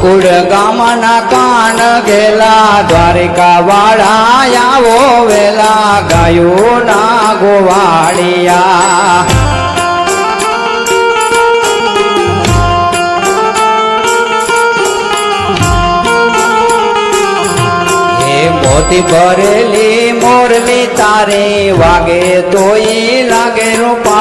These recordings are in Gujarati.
ગોકુળ ગામના કાન ગેલા દ્વારિકા વાળા આવો વેલા ગાયો ના ગોવાળિયા મોતી ભરેલી મોરલી તારે વાગે તોય લાગે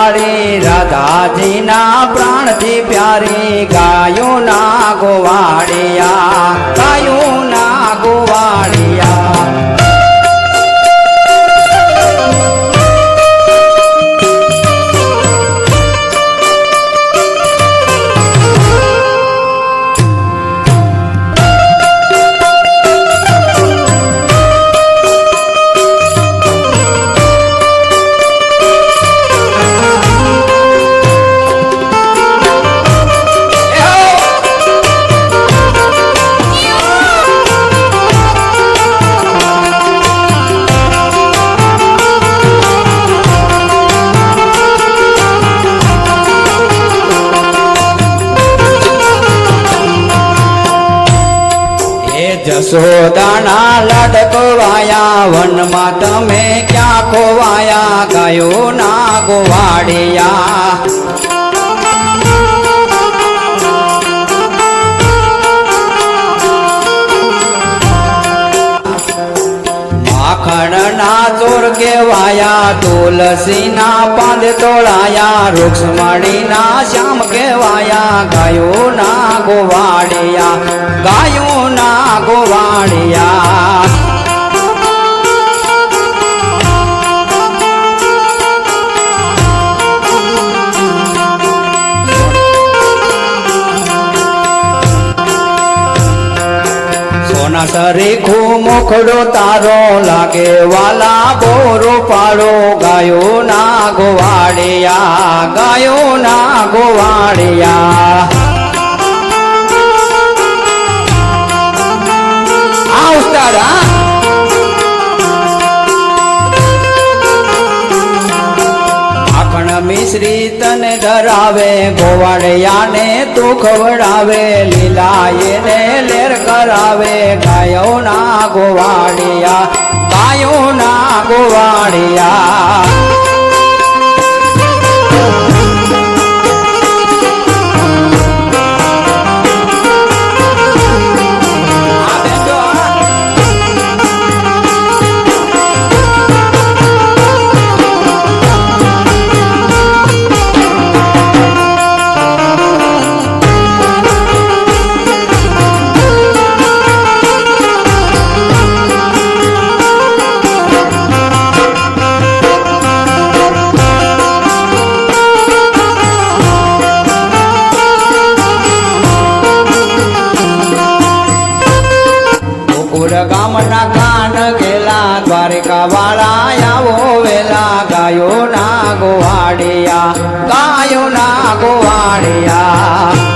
રૂપાળી રાધાજીના પ્રાણથી પ્યારી ગાયો ના ગોવાળિયા હે જશોદાના લડકવાયા વનમાં તમે ક્યાં ખોવાયા? ગયો ના ગોવાળિયા. કેવાયા તુલસીના પાંદ તોળાયા રૂક્ષ્મણીના શ્યામ કેવાયા ગાયો ના ગોવાળિયા. ગાયો ના ગોવાળિયા સોના સરીખો મોખડો તારો લાગે, વાલા બોરો પાડો, ગાયો ના ગોવાડિયા ગાયો ના ગોવાળિયા. મિશ્રી તને ધરાવે ગોવાળિયાને તું ખવડાવે લીલા એને લેર કરાવે ગાયો ના ગોવાળિયા ગાયો ના ગોવાળિયા. ગોકુળ ગામના કાન ગેલા દ્વારિકા વાળા આવો વેલા ગાયો ના ગોવાડિયા ગાયો ના ગોવાળિયા.